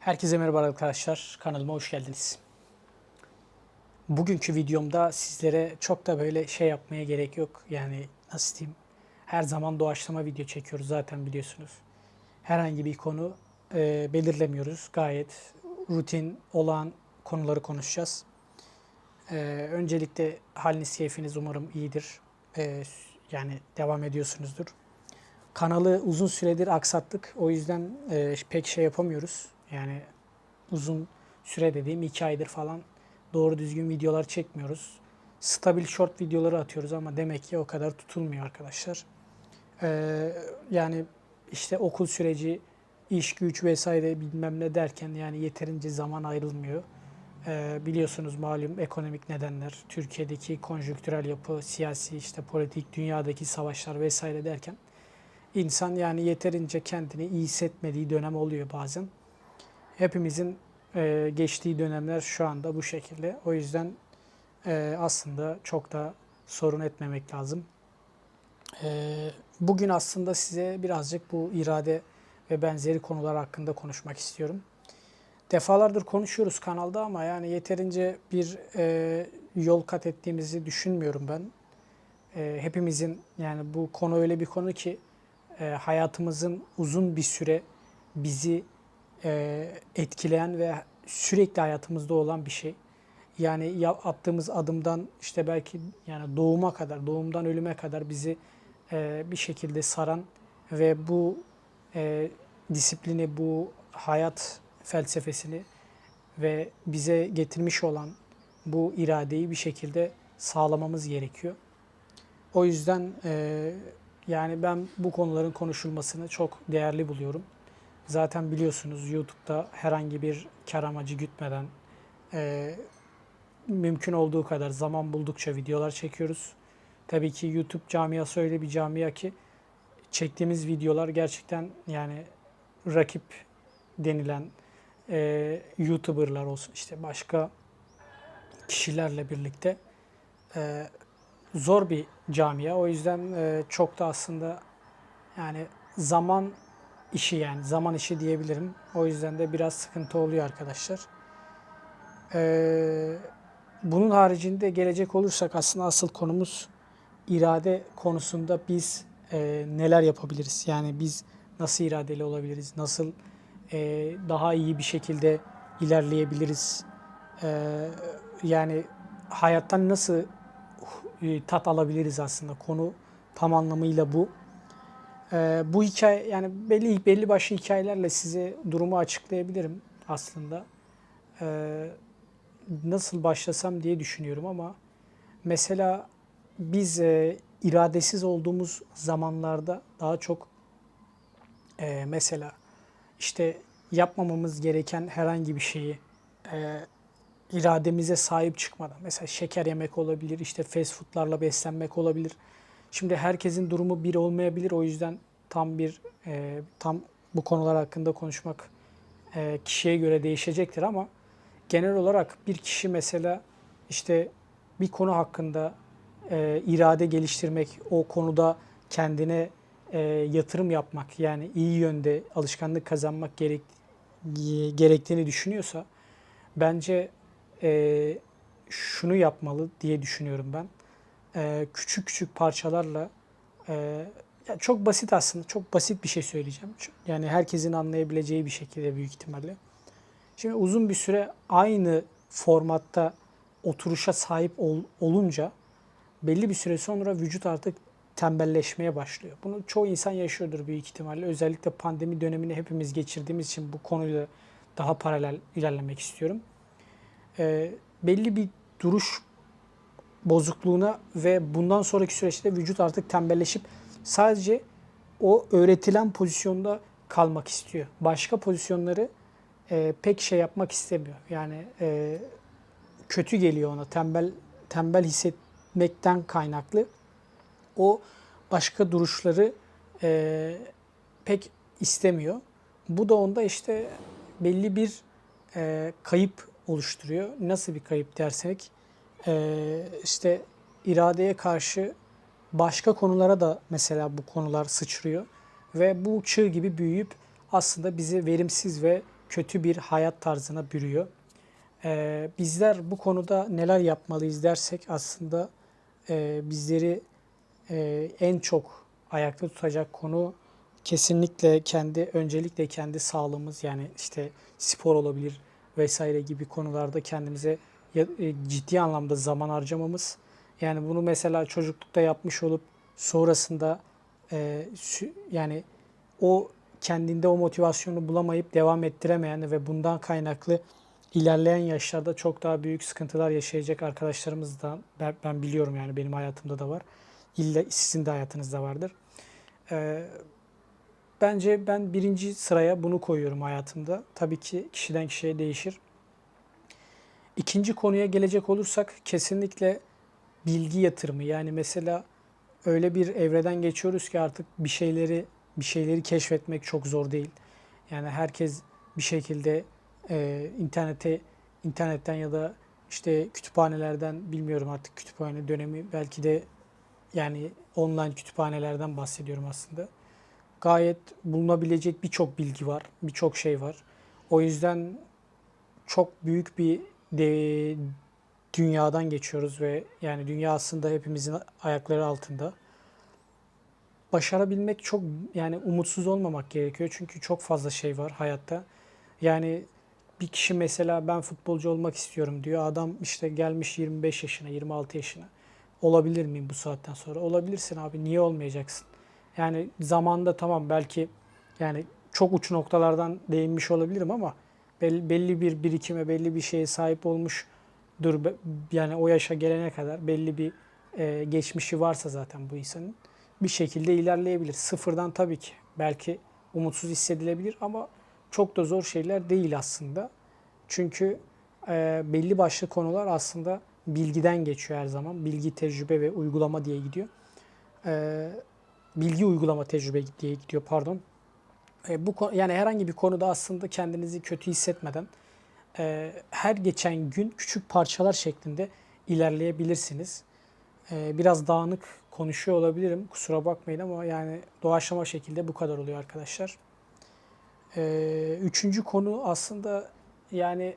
Herkese merhaba arkadaşlar. Kanalıma hoş geldiniz. Bugünkü videomda sizlere çok da böyle şey yapmaya gerek yok. Yani nasıl diyeyim? Her zaman doğaçlama video çekiyoruz zaten biliyorsunuz. Herhangi bir konu e, belirlemiyoruz. Gayet rutin olan konuları konuşacağız. E, öncelikle haliniz, keyfiniz umarım iyidir. E, yani devam ediyorsunuzdur. Kanalı uzun süredir aksattık. O yüzden e, pek şey yapamıyoruz. Yani uzun süre dediğim iki aydır falan doğru düzgün videolar çekmiyoruz. Stabil short videoları atıyoruz ama demek ki o kadar tutulmuyor arkadaşlar. Ee, yani işte okul süreci, iş güç vesaire bilmem ne derken yani yeterince zaman ayrılmıyor. Ee, biliyorsunuz malum ekonomik nedenler, Türkiye'deki konjonktürel yapı, siyasi işte politik, dünyadaki savaşlar vesaire derken insan yani yeterince kendini iyi hissetmediği dönem oluyor bazen. Hepimizin e, geçtiği dönemler şu anda bu şekilde. O yüzden e, aslında çok da sorun etmemek lazım. E, bugün aslında size birazcık bu irade ve benzeri konular hakkında konuşmak istiyorum. Defalardır konuşuyoruz kanalda ama yani yeterince bir e, yol kat ettiğimizi düşünmüyorum ben. E, hepimizin yani bu konu öyle bir konu ki e, hayatımızın uzun bir süre bizi e, etkileyen ve sürekli hayatımızda olan bir şey. Yani ya- attığımız adımdan işte belki yani doğuma kadar, doğumdan ölüme kadar bizi e, bir şekilde saran ve bu e, disiplini, bu hayat felsefesini ve bize getirmiş olan bu iradeyi bir şekilde sağlamamız gerekiyor. O yüzden e, yani ben bu konuların konuşulmasını çok değerli buluyorum. Zaten biliyorsunuz YouTube'da herhangi bir kar amacı gütmeden e, mümkün olduğu kadar zaman buldukça videolar çekiyoruz. Tabii ki YouTube camiası öyle bir camia ki çektiğimiz videolar gerçekten yani rakip denilen e, YouTuber'lar olsun işte başka kişilerle birlikte e, zor bir camia. O yüzden e, çok da aslında yani zaman işi yani zaman işi diyebilirim. O yüzden de biraz sıkıntı oluyor arkadaşlar. Ee, bunun haricinde gelecek olursak aslında asıl konumuz irade konusunda biz e, neler yapabiliriz? Yani biz nasıl iradeli olabiliriz? Nasıl e, daha iyi bir şekilde ilerleyebiliriz? Ee, yani hayattan nasıl e, tat alabiliriz aslında? Konu tam anlamıyla bu. Ee, bu hikaye yani belli belli başlı hikayelerle size durumu açıklayabilirim aslında. Ee, nasıl başlasam diye düşünüyorum ama mesela biz e, iradesiz olduğumuz zamanlarda daha çok e, mesela işte yapmamamız gereken herhangi bir şeyi e, irademize sahip çıkmadan mesela şeker yemek olabilir, işte fast foodlarla beslenmek olabilir. Şimdi herkesin durumu bir olmayabilir. O yüzden tam bir e, tam bu konular hakkında konuşmak e, kişiye göre değişecektir ama genel olarak bir kişi mesela işte bir konu hakkında e, irade geliştirmek, o konuda kendine e, yatırım yapmak yani iyi yönde alışkanlık kazanmak gerek, gerektiğini düşünüyorsa bence e, şunu yapmalı diye düşünüyorum ben e, küçük küçük parçalarla e, ya çok basit aslında çok basit bir şey söyleyeceğim. Yani herkesin anlayabileceği bir şekilde büyük ihtimalle. Şimdi uzun bir süre aynı formatta oturuşa sahip ol, olunca belli bir süre sonra vücut artık tembelleşmeye başlıyor. Bunu çoğu insan yaşıyordur büyük ihtimalle. Özellikle pandemi dönemini hepimiz geçirdiğimiz için bu konuyla daha paralel ilerlemek istiyorum. E, belli bir duruş bozukluğuna ve bundan sonraki süreçte vücut artık tembelleşip sadece o öğretilen pozisyonda kalmak istiyor. Başka pozisyonları e, pek şey yapmak istemiyor. Yani e, kötü geliyor ona tembel tembel hissetmekten kaynaklı. O başka duruşları e, pek istemiyor. Bu da onda işte belli bir e, kayıp oluşturuyor. Nasıl bir kayıp dersek işte iradeye karşı başka konulara da mesela bu konular sıçrıyor ve bu çığ gibi büyüyüp aslında bizi verimsiz ve kötü bir hayat tarzına bürüyor. Ee, bizler bu konuda neler yapmalıyız dersek aslında e, bizleri e, en çok ayakta tutacak konu kesinlikle kendi öncelikle kendi sağlığımız yani işte spor olabilir vesaire gibi konularda kendimize ciddi anlamda zaman harcamamız. Yani bunu mesela çocuklukta yapmış olup sonrasında e, yani o kendinde o motivasyonu bulamayıp devam ettiremeyen ve bundan kaynaklı ilerleyen yaşlarda çok daha büyük sıkıntılar yaşayacak arkadaşlarımız da ben, ben biliyorum yani benim hayatımda da var. İlla sizin de hayatınızda vardır. Ee, bence ben birinci sıraya bunu koyuyorum hayatımda. Tabii ki kişiden kişiye değişir. İkinci konuya gelecek olursak kesinlikle bilgi yatırımı. Yani mesela öyle bir evreden geçiyoruz ki artık bir şeyleri bir şeyleri keşfetmek çok zor değil. Yani herkes bir şekilde e, internete internetten ya da işte kütüphanelerden bilmiyorum artık kütüphane dönemi belki de yani online kütüphanelerden bahsediyorum aslında. Gayet bulunabilecek birçok bilgi var, birçok şey var. O yüzden çok büyük bir de, dünyadan geçiyoruz ve yani dünya aslında hepimizin ayakları altında. Başarabilmek çok yani umutsuz olmamak gerekiyor çünkü çok fazla şey var hayatta. Yani bir kişi mesela ben futbolcu olmak istiyorum diyor. Adam işte gelmiş 25 yaşına, 26 yaşına. Olabilir miyim bu saatten sonra? Olabilirsin abi. Niye olmayacaksın? Yani zamanda tamam belki yani çok uç noktalardan değinmiş olabilirim ama belli, bir birikime, belli bir şeye sahip olmuşdur. Be- Yani o yaşa gelene kadar belli bir e, geçmişi varsa zaten bu insanın bir şekilde ilerleyebilir. Sıfırdan tabii ki belki umutsuz hissedilebilir ama çok da zor şeyler değil aslında. Çünkü e, belli başlı konular aslında bilgiden geçiyor her zaman. Bilgi, tecrübe ve uygulama diye gidiyor. E, bilgi, uygulama, tecrübe diye gidiyor pardon. E, bu yani herhangi bir konuda aslında kendinizi kötü hissetmeden e, her geçen gün küçük parçalar şeklinde ilerleyebilirsiniz. E, biraz dağınık konuşuyor olabilirim. Kusura bakmayın ama yani doğaçlama şekilde bu kadar oluyor arkadaşlar. E, üçüncü konu aslında yani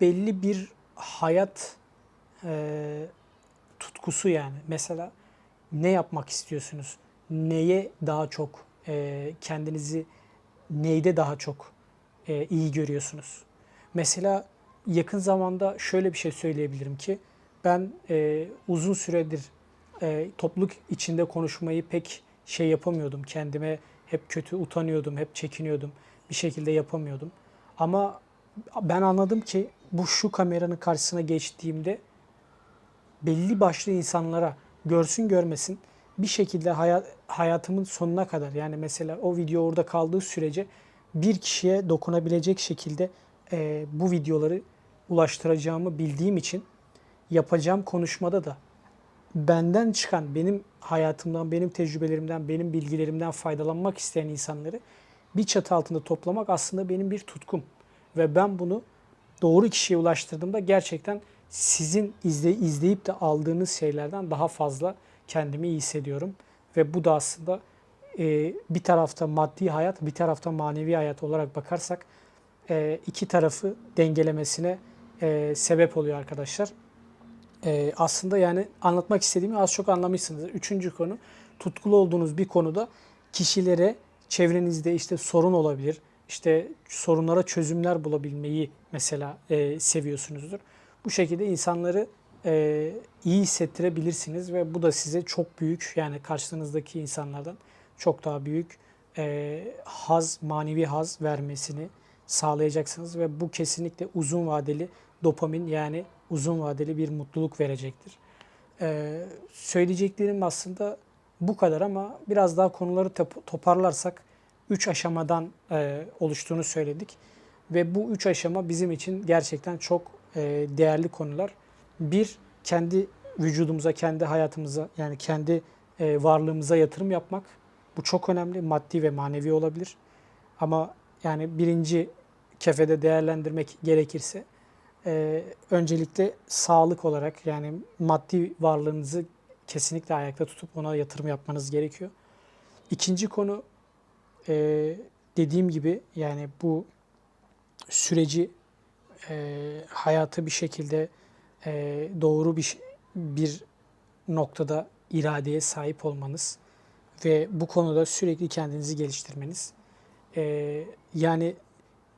belli bir hayat e, tutkusu yani. Mesela ne yapmak istiyorsunuz? Neye daha çok e, kendinizi neyde daha çok e, iyi görüyorsunuz? Mesela yakın zamanda şöyle bir şey söyleyebilirim ki ben e, uzun süredir e, topluluk içinde konuşmayı pek şey yapamıyordum. Kendime hep kötü utanıyordum, hep çekiniyordum. Bir şekilde yapamıyordum. Ama ben anladım ki bu şu kameranın karşısına geçtiğimde belli başlı insanlara görsün görmesin bir şekilde hayat, hayatımın sonuna kadar yani mesela o video orada kaldığı sürece bir kişiye dokunabilecek şekilde e, bu videoları ulaştıracağımı bildiğim için yapacağım konuşmada da benden çıkan benim hayatımdan, benim tecrübelerimden, benim bilgilerimden faydalanmak isteyen insanları bir çatı altında toplamak aslında benim bir tutkum. Ve ben bunu doğru kişiye ulaştırdığımda gerçekten sizin izle, izleyip de aldığınız şeylerden daha fazla kendimi iyi hissediyorum. Ve bu da aslında e, bir tarafta maddi hayat, bir tarafta manevi hayat olarak bakarsak e, iki tarafı dengelemesine e, sebep oluyor arkadaşlar. E, aslında yani anlatmak istediğimi az çok anlamışsınız. Üçüncü konu tutkulu olduğunuz bir konuda kişilere çevrenizde işte sorun olabilir. işte sorunlara çözümler bulabilmeyi mesela e, seviyorsunuzdur. Bu şekilde insanları e, iyi hissettirebilirsiniz ve bu da size çok büyük yani karşınızdaki insanlardan çok daha büyük e, haz, manevi haz vermesini sağlayacaksınız ve bu kesinlikle uzun vadeli dopamin yani uzun vadeli bir mutluluk verecektir. E, söyleyeceklerim aslında bu kadar ama biraz daha konuları top- toparlarsak 3 aşamadan e, oluştuğunu söyledik. Ve bu üç aşama bizim için gerçekten çok e, değerli konular. Bir, kendi vücudumuza, kendi hayatımıza yani kendi e, varlığımıza yatırım yapmak. Bu çok önemli. Maddi ve manevi olabilir. Ama yani birinci kefede değerlendirmek gerekirse e, öncelikle sağlık olarak yani maddi varlığınızı kesinlikle ayakta tutup ona yatırım yapmanız gerekiyor. İkinci konu e, dediğim gibi yani bu süreci e, hayatı bir şekilde e, doğru bir bir noktada iradeye sahip olmanız ve bu konuda sürekli kendinizi geliştirmeniz. E, yani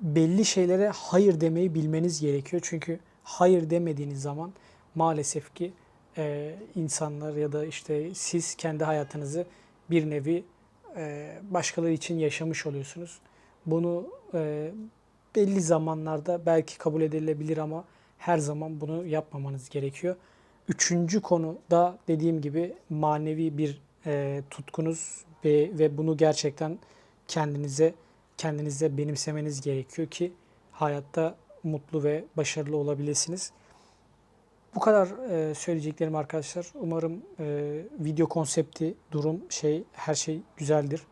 belli şeylere hayır demeyi bilmeniz gerekiyor. Çünkü hayır demediğiniz zaman maalesef ki e, insanlar ya da işte siz kendi hayatınızı bir nevi e, başkaları için yaşamış oluyorsunuz. Bunu e, belli zamanlarda belki kabul edilebilir ama her zaman bunu yapmamanız gerekiyor. Üçüncü konu da dediğim gibi manevi bir e, tutkunuz ve, ve bunu gerçekten kendinize kendinize benimsemeniz gerekiyor ki hayatta mutlu ve başarılı olabilirsiniz. Bu kadar e, söyleyeceklerim arkadaşlar. Umarım e, video konsepti, durum, şey, her şey güzeldir.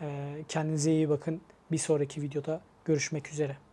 E, kendinize iyi bakın. Bir sonraki videoda görüşmek üzere.